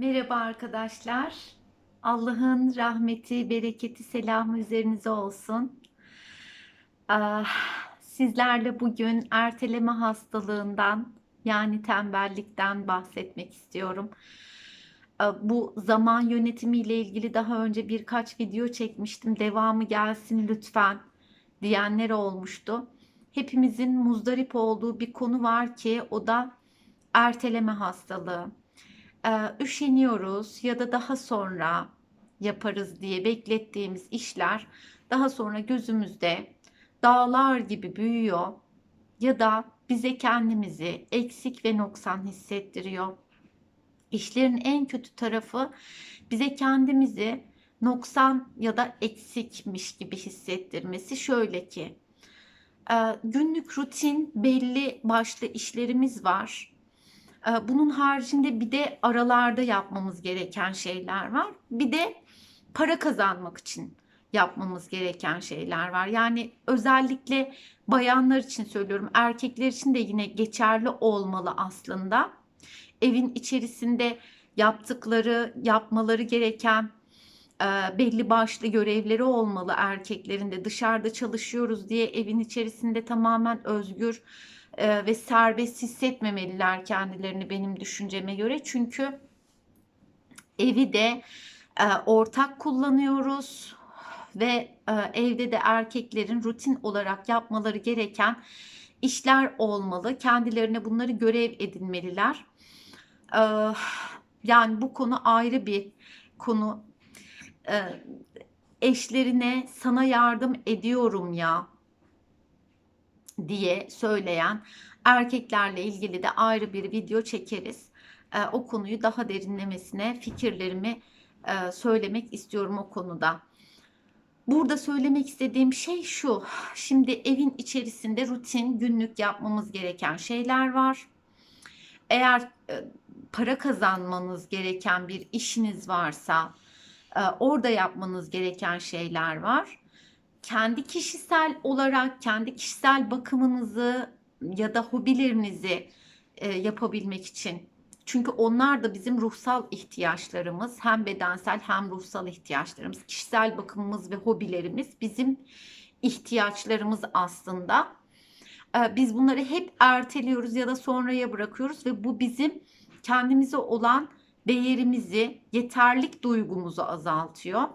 Merhaba arkadaşlar. Allah'ın rahmeti, bereketi, selamı üzerinize olsun. Ah, Sizlerle bugün erteleme hastalığından yani tembellikten bahsetmek istiyorum. Ah, Bu zaman yönetimi ile ilgili daha önce birkaç video çekmiştim. Devamı gelsin lütfen diyenler olmuştu. Hepimizin muzdarip olduğu bir konu var ki o da erteleme hastalığı üşeniyoruz ya da daha sonra yaparız diye beklettiğimiz işler daha sonra gözümüzde dağlar gibi büyüyor ya da bize kendimizi eksik ve noksan hissettiriyor. İşlerin en kötü tarafı bize kendimizi noksan ya da eksikmiş gibi hissettirmesi şöyle ki günlük rutin belli başlı işlerimiz var Bunun haricinde bir de aralarda yapmamız gereken şeyler var. Bir de para kazanmak için yapmamız gereken şeyler var. Yani özellikle bayanlar için söylüyorum. Erkekler için de yine geçerli olmalı aslında. Evin içerisinde yaptıkları, yapmaları gereken e, belli başlı görevleri olmalı erkeklerin de. Dışarıda çalışıyoruz diye evin içerisinde tamamen özgür e, ve serbest hissetmemeliler kendilerini benim düşünceme göre. Çünkü evi de e, ortak kullanıyoruz ve e, evde de erkeklerin rutin olarak yapmaları gereken işler olmalı. Kendilerine bunları görev edinmeliler. Yani bu konu ayrı bir konu. Eşlerine sana yardım ediyorum ya diye söyleyen erkeklerle ilgili de ayrı bir video çekeriz. E, o konuyu daha derinlemesine fikirlerimi e, söylemek istiyorum o konuda. Burada söylemek istediğim şey şu. Şimdi evin içerisinde rutin günlük yapmamız gereken şeyler var. Eğer e, para kazanmanız gereken bir işiniz varsa e, orada yapmanız gereken şeyler var kendi kişisel olarak kendi kişisel bakımınızı ya da hobilerinizi e, yapabilmek için. Çünkü onlar da bizim ruhsal ihtiyaçlarımız. Hem bedensel hem ruhsal ihtiyaçlarımız. Kişisel bakımımız ve hobilerimiz bizim ihtiyaçlarımız aslında. E, biz bunları hep erteliyoruz ya da sonraya bırakıyoruz ve bu bizim kendimize olan değerimizi yeterlik duygumuzu azaltıyor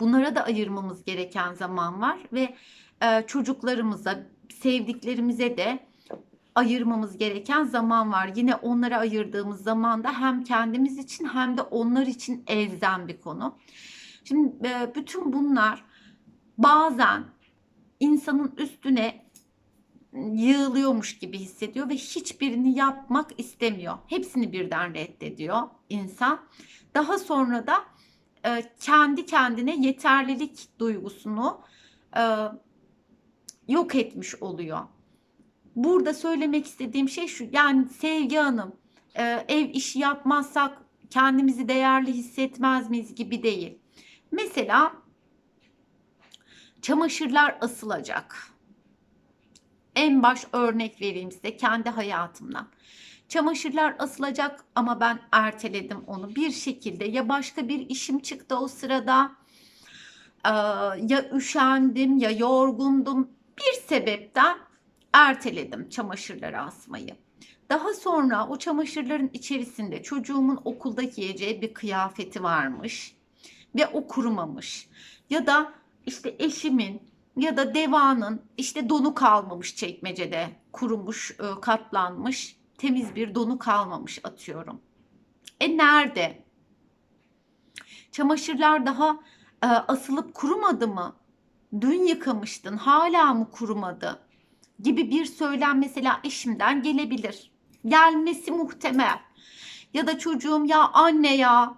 Bunlara da ayırmamız gereken zaman var ve e, çocuklarımıza, sevdiklerimize de ayırmamız gereken zaman var. Yine onlara ayırdığımız zamanda hem kendimiz için hem de onlar için elzem bir konu. Şimdi e, bütün bunlar bazen insanın üstüne yığılıyormuş gibi hissediyor ve hiçbirini yapmak istemiyor. Hepsini birden reddediyor insan. Daha sonra da e, kendi kendine yeterlilik duygusunu e, yok etmiş oluyor. Burada söylemek istediğim şey şu yani Sevgi Hanım e, ev işi yapmazsak kendimizi değerli hissetmez miyiz gibi değil. Mesela çamaşırlar asılacak. En baş örnek vereyim size kendi hayatımdan. Çamaşırlar asılacak ama ben erteledim onu bir şekilde. Ya başka bir işim çıktı o sırada ya üşendim ya yorgundum. Bir sebepten erteledim çamaşırları asmayı. Daha sonra o çamaşırların içerisinde çocuğumun okulda giyeceği bir kıyafeti varmış ve o kurumamış. Ya da işte eşimin ya da devanın işte donu kalmamış çekmecede kurumuş, katlanmış temiz bir donu kalmamış atıyorum. E nerede? Çamaşırlar daha e, asılıp kurumadı mı? Dün yıkamıştın hala mı kurumadı? Gibi bir söylem mesela eşimden gelebilir. Gelmesi muhtemel. Ya da çocuğum ya anne ya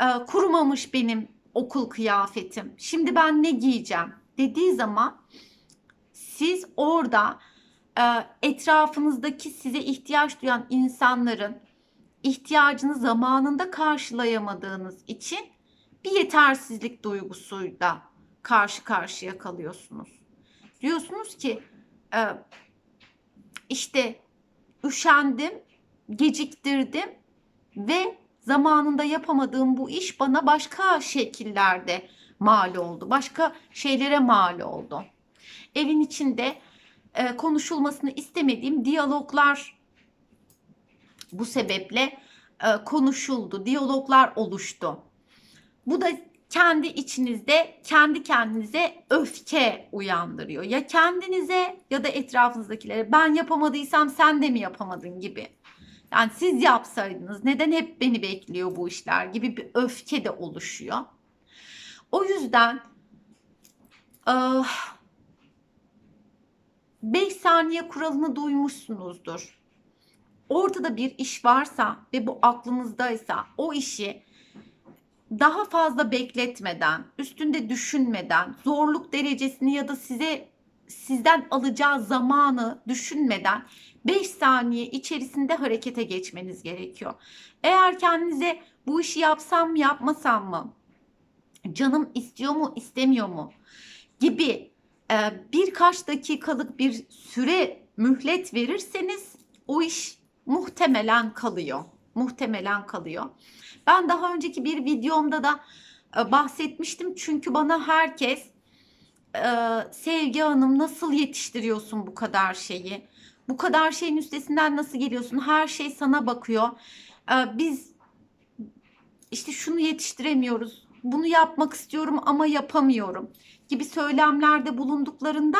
e, kurumamış benim okul kıyafetim. Şimdi ben ne giyeceğim dediği zaman siz orada etrafınızdaki size ihtiyaç duyan insanların ihtiyacını zamanında karşılayamadığınız için bir yetersizlik duygusuyla karşı karşıya kalıyorsunuz. Diyorsunuz ki e, işte üşendim, geciktirdim ve zamanında yapamadığım bu iş bana başka şekillerde mal oldu. Başka şeylere mal oldu. Evin içinde e, konuşulmasını istemediğim diyaloglar bu sebeple e, konuşuldu. Diyaloglar oluştu. Bu da kendi içinizde kendi kendinize öfke uyandırıyor. Ya kendinize ya da etrafınızdakilere ben yapamadıysam sen de mi yapamadın gibi. Yani siz yapsaydınız neden hep beni bekliyor bu işler gibi bir öfke de oluşuyor. O yüzden 5 saniye kuralını duymuşsunuzdur. Ortada bir iş varsa ve bu aklınızdaysa o işi daha fazla bekletmeden, üstünde düşünmeden, zorluk derecesini ya da size sizden alacağı zamanı düşünmeden 5 saniye içerisinde harekete geçmeniz gerekiyor. Eğer kendinize bu işi yapsam mı yapmasam mı? Canım istiyor mu istemiyor mu? Gibi birkaç dakikalık bir süre mühlet verirseniz o iş muhtemelen kalıyor. Muhtemelen kalıyor. Ben daha önceki bir videomda da e, bahsetmiştim çünkü bana herkes e, Sevgi Hanım nasıl yetiştiriyorsun bu kadar şeyi? Bu kadar şeyin üstesinden nasıl geliyorsun? Her şey sana bakıyor. E, biz işte şunu yetiştiremiyoruz. Bunu yapmak istiyorum ama yapamıyorum gibi söylemlerde bulunduklarında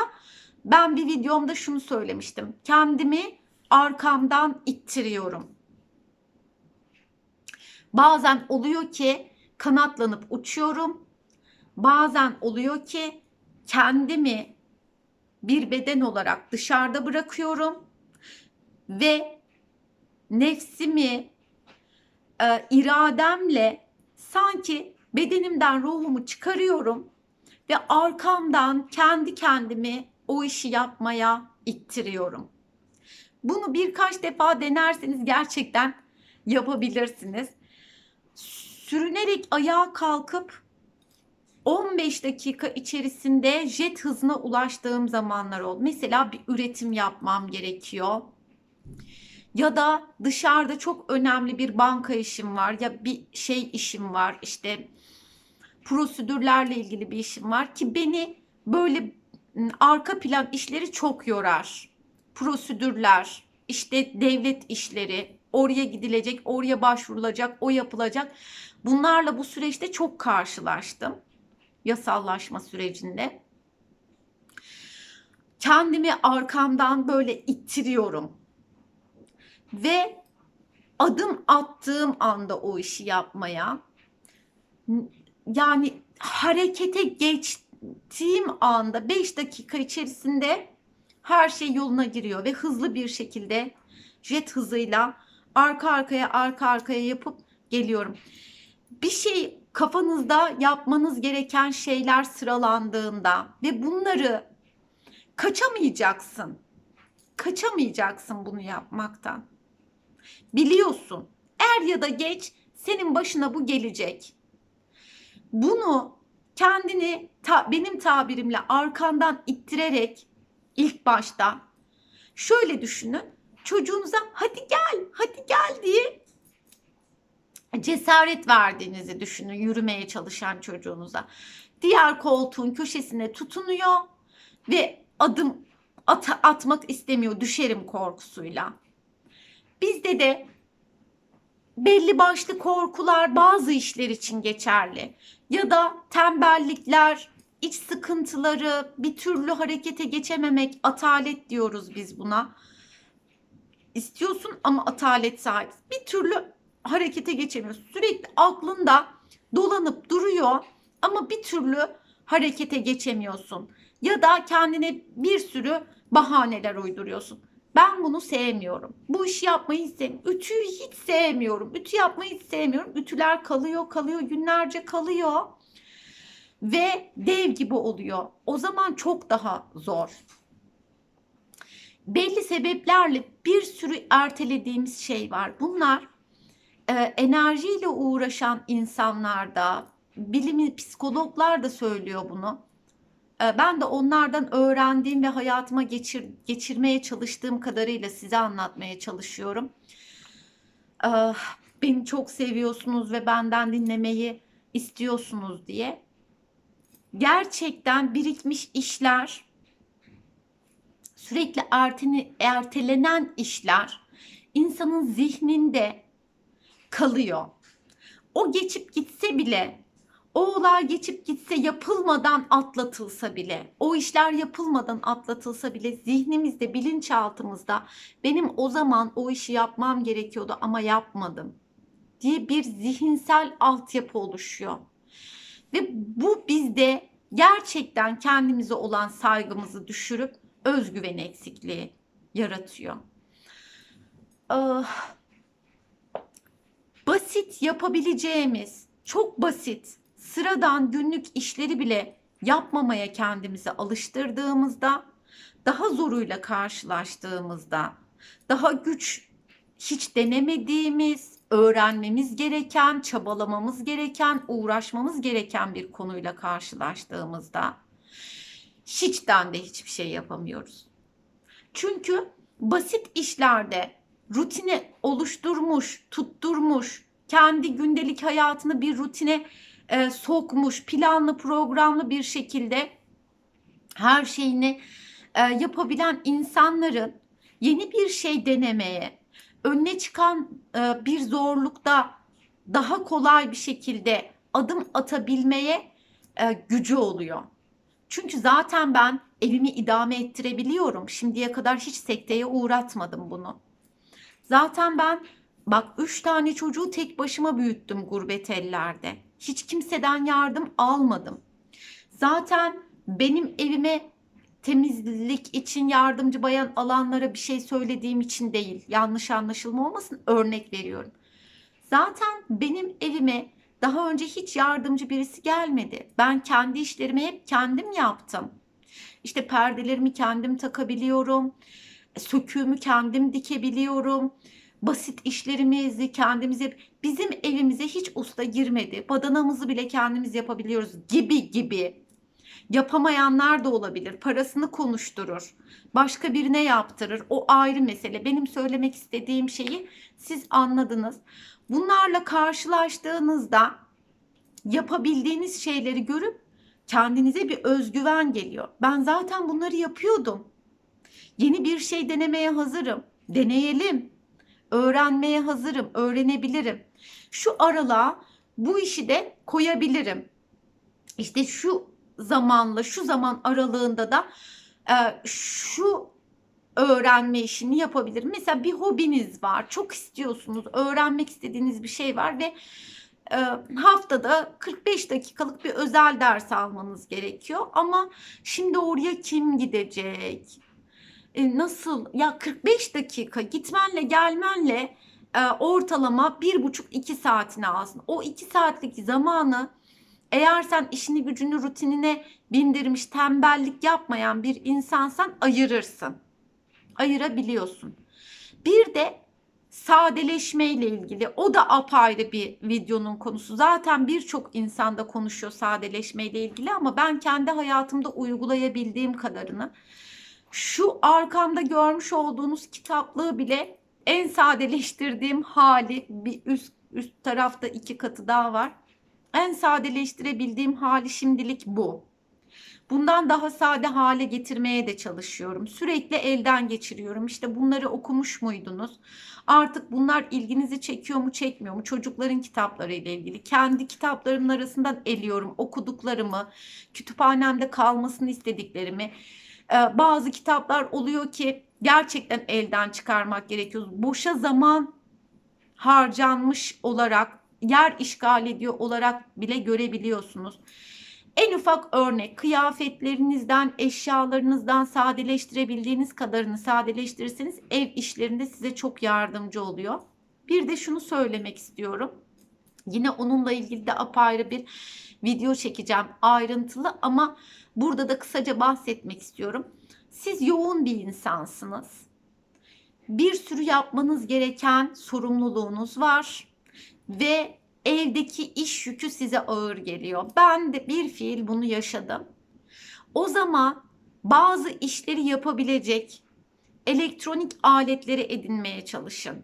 ben bir videomda şunu söylemiştim. Kendimi arkamdan ittiriyorum. Bazen oluyor ki kanatlanıp uçuyorum. Bazen oluyor ki kendimi bir beden olarak dışarıda bırakıyorum ve nefsimi e, irademle sanki bedenimden ruhumu çıkarıyorum ve arkamdan kendi kendimi o işi yapmaya ittiriyorum. Bunu birkaç defa denerseniz gerçekten yapabilirsiniz. Sürünerek ayağa kalkıp 15 dakika içerisinde jet hızına ulaştığım zamanlar oldu. Mesela bir üretim yapmam gerekiyor. Ya da dışarıda çok önemli bir banka işim var ya bir şey işim var işte prosedürlerle ilgili bir işim var ki beni böyle ıı, arka plan işleri çok yorar. Prosedürler, işte devlet işleri, oraya gidilecek, oraya başvurulacak, o yapılacak. Bunlarla bu süreçte çok karşılaştım. Yasallaşma sürecinde. Kendimi arkamdan böyle ittiriyorum. Ve adım attığım anda o işi yapmaya yani harekete geçtiğim anda 5 dakika içerisinde her şey yoluna giriyor ve hızlı bir şekilde jet hızıyla arka arkaya arka arkaya yapıp geliyorum. Bir şey kafanızda yapmanız gereken şeyler sıralandığında ve bunları kaçamayacaksın. Kaçamayacaksın bunu yapmaktan. Biliyorsun. Er ya da geç senin başına bu gelecek. Bunu kendini ta, benim tabirimle arkandan ittirerek ilk başta şöyle düşünün. Çocuğunuza hadi gel, hadi gel diye cesaret verdiğinizi düşünün yürümeye çalışan çocuğunuza. Diğer koltuğun köşesine tutunuyor ve adım at atmak istemiyor düşerim korkusuyla. Bizde de belli başlı korkular bazı işler için geçerli. Ya da tembellikler, iç sıkıntıları, bir türlü harekete geçememek, atalet diyoruz biz buna. İstiyorsun ama atalet sahibi. Bir türlü harekete geçemiyorsun. Sürekli aklında dolanıp duruyor ama bir türlü harekete geçemiyorsun. Ya da kendine bir sürü bahaneler uyduruyorsun. Ben bunu sevmiyorum. Bu işi yapmayı sevmiyorum. Ütüyü hiç sevmiyorum. Ütü yapmayı hiç sevmiyorum. Ütüler kalıyor, kalıyor, günlerce kalıyor. Ve dev gibi oluyor. O zaman çok daha zor. Belli sebeplerle bir sürü ertelediğimiz şey var. Bunlar e, enerjiyle uğraşan insanlarda, bilimi psikologlar da söylüyor bunu ben de onlardan öğrendiğim ve hayatıma geçir, geçirmeye çalıştığım kadarıyla size anlatmaya çalışıyorum. Ee, Beni çok seviyorsunuz ve benden dinlemeyi istiyorsunuz diye. Gerçekten birikmiş işler, sürekli erteni, ertelenen işler insanın zihninde kalıyor. O geçip gitse bile, o olay geçip gitse yapılmadan atlatılsa bile, o işler yapılmadan atlatılsa bile zihnimizde, bilinçaltımızda benim o zaman o işi yapmam gerekiyordu ama yapmadım diye bir zihinsel altyapı oluşuyor. Ve bu bizde gerçekten kendimize olan saygımızı düşürüp özgüven eksikliği yaratıyor. Ah, basit yapabileceğimiz, çok basit, sıradan günlük işleri bile yapmamaya kendimizi alıştırdığımızda, daha zoruyla karşılaştığımızda, daha güç hiç denemediğimiz, öğrenmemiz gereken, çabalamamız gereken, uğraşmamız gereken bir konuyla karşılaştığımızda hiçten de hiçbir şey yapamıyoruz. Çünkü basit işlerde rutine oluşturmuş, tutturmuş, kendi gündelik hayatını bir rutine e, sokmuş, planlı, programlı bir şekilde her şeyini e, yapabilen insanların yeni bir şey denemeye, önüne çıkan e, bir zorlukta daha kolay bir şekilde adım atabilmeye e, gücü oluyor. Çünkü zaten ben evimi idame ettirebiliyorum. Şimdiye kadar hiç sekteye uğratmadım bunu. Zaten ben bak üç tane çocuğu tek başıma büyüttüm gurbet ellerde. Hiç kimseden yardım almadım. Zaten benim evime temizlik için yardımcı bayan alanlara bir şey söylediğim için değil. Yanlış anlaşılma olmasın örnek veriyorum. Zaten benim evime daha önce hiç yardımcı birisi gelmedi. Ben kendi işlerimi hep kendim yaptım. İşte perdelerimi kendim takabiliyorum. Söküğümü kendim dikebiliyorum. Basit işlerimizi kendimiz yap. Bizim evimize hiç usta girmedi. Badanamızı bile kendimiz yapabiliyoruz gibi gibi. Yapamayanlar da olabilir. Parasını konuşturur. Başka birine yaptırır. O ayrı mesele. Benim söylemek istediğim şeyi siz anladınız. Bunlarla karşılaştığınızda yapabildiğiniz şeyleri görüp kendinize bir özgüven geliyor. Ben zaten bunları yapıyordum. Yeni bir şey denemeye hazırım. Deneyelim. Öğrenmeye hazırım. Öğrenebilirim. Şu aralığa bu işi de koyabilirim. İşte şu zamanla şu zaman aralığında da e, şu öğrenme işini yapabilirim. Mesela bir hobiniz var, çok istiyorsunuz, öğrenmek istediğiniz bir şey var ve e, haftada 45 dakikalık bir özel ders almanız gerekiyor. Ama şimdi oraya kim gidecek? E, nasıl? Ya 45 dakika gitmenle gelmenle e, ortalama bir buçuk iki saatini alsın. O iki saatlik zamanı eğer sen işini gücünü rutinine bindirmiş tembellik yapmayan bir insansan ayırırsın. Ayırabiliyorsun. Bir de sadeleşme ile ilgili o da apayrı bir videonun konusu. Zaten birçok insanda konuşuyor sadeleşme ile ilgili ama ben kendi hayatımda uygulayabildiğim kadarını şu arkamda görmüş olduğunuz kitaplığı bile en sadeleştirdiğim hali bir üst üst tarafta iki katı daha var en sadeleştirebildiğim hali şimdilik bu. Bundan daha sade hale getirmeye de çalışıyorum. Sürekli elden geçiriyorum. İşte bunları okumuş muydunuz? Artık bunlar ilginizi çekiyor mu, çekmiyor mu? Çocukların kitapları ile ilgili. Kendi kitaplarımın arasından eliyorum okuduklarımı, kütüphanemde kalmasını istediklerimi. Ee, bazı kitaplar oluyor ki gerçekten elden çıkarmak gerekiyor. Boşa zaman harcanmış olarak yer işgal ediyor olarak bile görebiliyorsunuz. En ufak örnek kıyafetlerinizden, eşyalarınızdan sadeleştirebildiğiniz kadarını sadeleştirirseniz ev işlerinde size çok yardımcı oluyor. Bir de şunu söylemek istiyorum. Yine onunla ilgili de apayrı bir video çekeceğim ayrıntılı ama burada da kısaca bahsetmek istiyorum. Siz yoğun bir insansınız. Bir sürü yapmanız gereken sorumluluğunuz var ve evdeki iş yükü size ağır geliyor. Ben de bir fiil bunu yaşadım. O zaman bazı işleri yapabilecek elektronik aletleri edinmeye çalışın.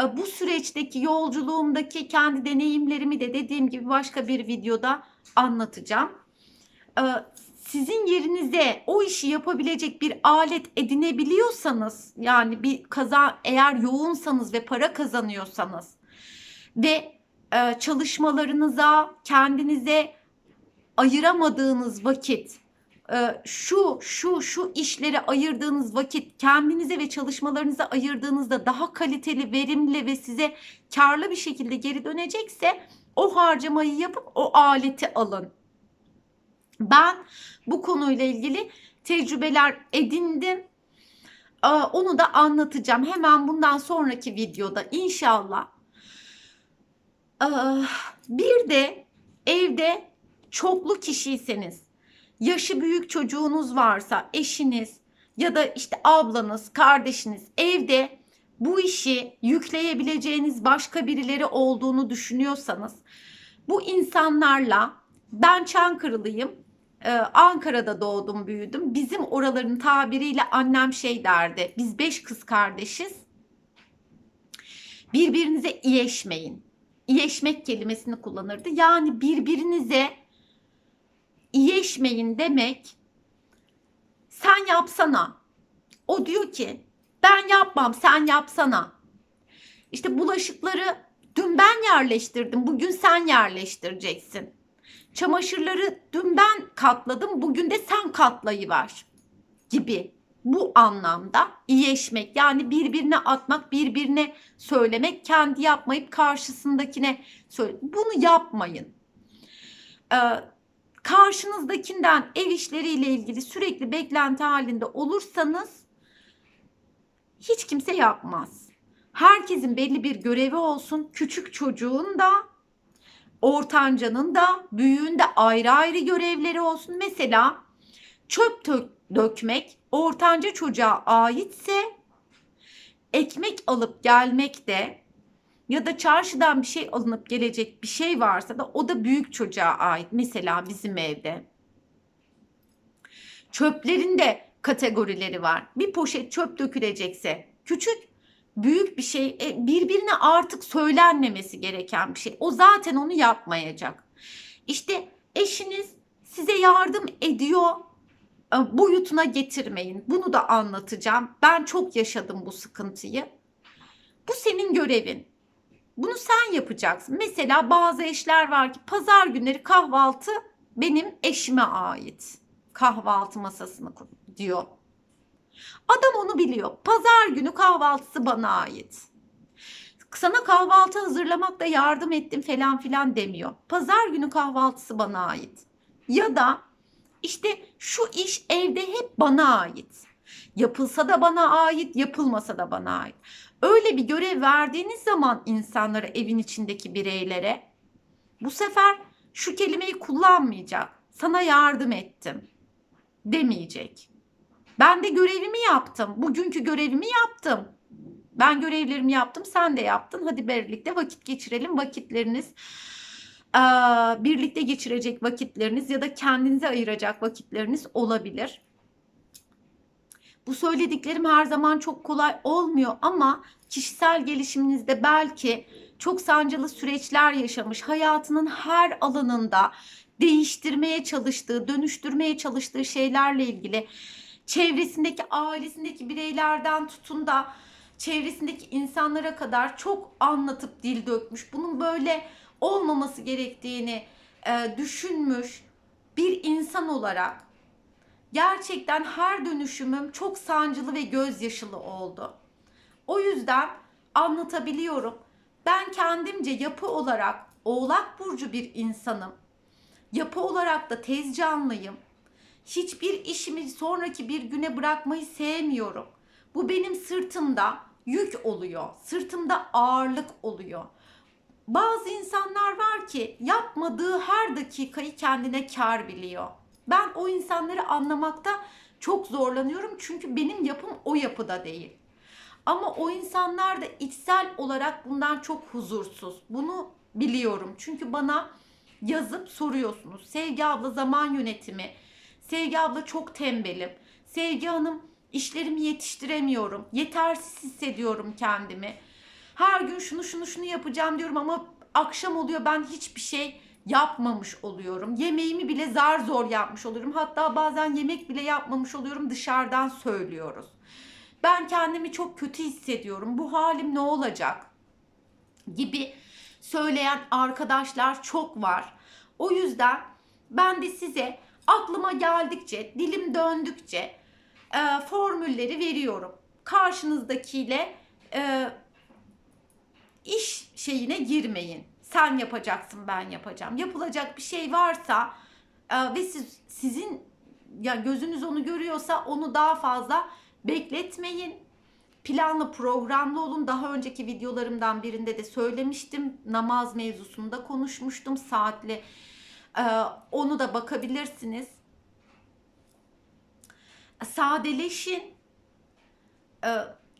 e, bu süreçteki yolculuğumdaki kendi deneyimlerimi de dediğim gibi başka bir videoda anlatacağım. E, sizin yerinize o işi yapabilecek bir alet edinebiliyorsanız yani bir kaza eğer yoğunsanız ve para kazanıyorsanız ve e, çalışmalarınıza kendinize ayıramadığınız vakit e, şu şu şu işlere ayırdığınız vakit kendinize ve çalışmalarınıza ayırdığınızda daha kaliteli, verimli ve size karlı bir şekilde geri dönecekse o harcamayı yapıp o aleti alın. Ben bu konuyla ilgili tecrübeler edindim. Ee, Onu da anlatacağım hemen bundan sonraki videoda inşallah. Ee, Bir de evde çoklu kişiyseniz, yaşı büyük çocuğunuz varsa, eşiniz ya da işte ablanız, kardeşiniz evde bu işi yükleyebileceğiniz başka birileri olduğunu düşünüyorsanız bu insanlarla ben Çankırılıyım. Ee, Ankara'da doğdum, büyüdüm. Bizim oraların tabiriyle annem şey derdi. Biz beş kız kardeşiz. Birbirinize iyeşmeyin. İyeşmek kelimesini kullanırdı. Yani birbirinize iyeşmeyin demek sen yapsana. O diyor ki ben yapmam sen yapsana. İşte bulaşıkları dün ben yerleştirdim bugün sen yerleştireceksin. Çamaşırları dün ben katladım bugün de sen katlayıver gibi bu anlamda iyileşmek yani birbirine atmak birbirine söylemek kendi yapmayıp karşısındakine söyle bunu yapmayın. Ee, karşınızdakinden ev işleriyle ilgili sürekli beklenti halinde olursanız hiç kimse yapmaz. Herkesin belli bir görevi olsun. Küçük çocuğun da, ortancanın da, büyüğün de ayrı ayrı görevleri olsun. Mesela çöp dökmek ortanca çocuğa aitse ekmek alıp gelmek de ya da çarşıdan bir şey alınıp gelecek bir şey varsa da o da büyük çocuğa ait. Mesela bizim evde. Çöplerin de kategorileri var. Bir poşet çöp dökülecekse küçük büyük bir şey e, birbirine artık söylenmemesi gereken bir şey. O zaten onu yapmayacak. İşte eşiniz size yardım ediyor e, boyutuna getirmeyin. Bunu da anlatacağım. Ben çok yaşadım bu sıkıntıyı. Bu senin görevin. Bunu sen yapacaksın. Mesela bazı eşler var ki pazar günleri kahvaltı benim eşime ait. Kahvaltı masasını diyor. Adam onu biliyor. Pazar günü kahvaltısı bana ait. Sana kahvaltı hazırlamakta yardım ettim falan filan demiyor. Pazar günü kahvaltısı bana ait. Ya da işte şu iş evde hep bana ait. Yapılsa da bana ait, yapılmasa da bana ait. Öyle bir görev verdiğiniz zaman insanlara, evin içindeki bireylere bu sefer şu kelimeyi kullanmayacak. Sana yardım ettim demeyecek. Ben de görevimi yaptım. Bugünkü görevimi yaptım. Ben görevlerimi yaptım, sen de yaptın. Hadi birlikte vakit geçirelim. Vakitleriniz birlikte geçirecek vakitleriniz ya da kendinize ayıracak vakitleriniz olabilir. Bu söylediklerim her zaman çok kolay olmuyor ama kişisel gelişiminizde belki çok sancılı süreçler yaşamış, hayatının her alanında değiştirmeye çalıştığı, dönüştürmeye çalıştığı şeylerle ilgili çevresindeki, ailesindeki bireylerden tutun da çevresindeki insanlara kadar çok anlatıp dil dökmüş. Bunun böyle olmaması gerektiğini e, düşünmüş bir insan olarak gerçekten her dönüşümüm çok sancılı ve gözyaşılı oldu. O yüzden anlatabiliyorum. Ben kendimce yapı olarak Oğlak burcu bir insanım. Yapı olarak da tez canlıyım. Hiçbir işimi sonraki bir güne bırakmayı sevmiyorum. Bu benim sırtımda yük oluyor. Sırtımda ağırlık oluyor. Bazı insanlar var ki yapmadığı her dakikayı kendine kar biliyor. Ben o insanları anlamakta çok zorlanıyorum çünkü benim yapım o yapıda değil. Ama o insanlar da içsel olarak bundan çok huzursuz. Bunu biliyorum. Çünkü bana yazıp soruyorsunuz. Sevgi abla zaman yönetimi. Sevgi abla çok tembelim. Sevgi hanım işlerimi yetiştiremiyorum. Yetersiz hissediyorum kendimi. Her gün şunu şunu şunu yapacağım diyorum ama akşam oluyor ben hiçbir şey yapmamış oluyorum. Yemeğimi bile zar zor yapmış oluyorum. Hatta bazen yemek bile yapmamış oluyorum dışarıdan söylüyoruz. Ben kendimi çok kötü hissediyorum. Bu halim ne olacak? gibi söyleyen arkadaşlar çok var. O yüzden ben de size aklıma geldikçe, dilim döndükçe e, formülleri veriyorum. Karşınızdakiyle e, iş şeyine girmeyin. Sen yapacaksın, ben yapacağım. Yapılacak bir şey varsa e, ve siz sizin ya gözünüz onu görüyorsa onu daha fazla bekletmeyin. Planlı programlı olun. Daha önceki videolarımdan birinde de söylemiştim. Namaz mevzusunda konuşmuştum. Saatli e, onu da bakabilirsiniz. Sadeleşin. E,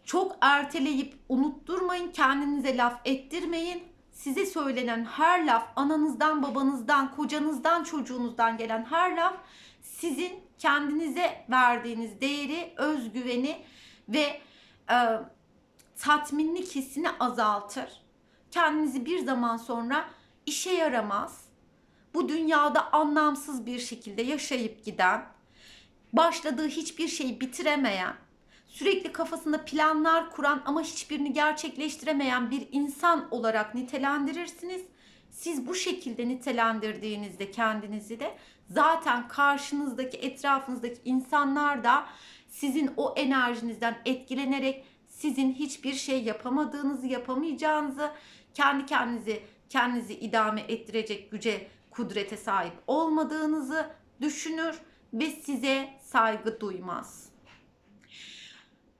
çok erteleyip unutturmayın. Kendinize laf ettirmeyin. Size söylenen her laf ananızdan, babanızdan, kocanızdan, çocuğunuzdan gelen her laf sizin kendinize verdiğiniz değeri, özgüveni ve e, tatminlik hissini azaltır. Kendinizi bir zaman sonra işe yaramaz. Bu dünyada anlamsız bir şekilde yaşayıp giden, başladığı hiçbir şeyi bitiremeyen, sürekli kafasında planlar kuran ama hiçbirini gerçekleştiremeyen bir insan olarak nitelendirirsiniz. Siz bu şekilde nitelendirdiğinizde kendinizi de zaten karşınızdaki etrafınızdaki insanlar da sizin o enerjinizden etkilenerek sizin hiçbir şey yapamadığınızı, yapamayacağınızı, kendi kendinizi kendinizi idame ettirecek güce, kudrete sahip olmadığınızı düşünür ve size saygı duymaz.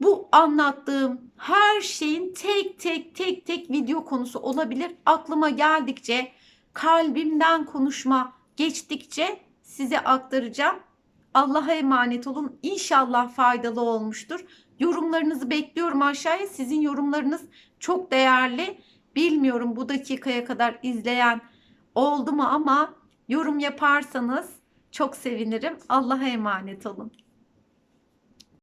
Bu anlattığım her şeyin tek tek tek tek video konusu olabilir. Aklıma geldikçe, kalbimden konuşma geçtikçe size aktaracağım. Allah'a emanet olun. İnşallah faydalı olmuştur. Yorumlarınızı bekliyorum aşağıya. Sizin yorumlarınız çok değerli. Bilmiyorum bu dakikaya kadar izleyen oldu mu ama yorum yaparsanız çok sevinirim. Allah'a emanet olun.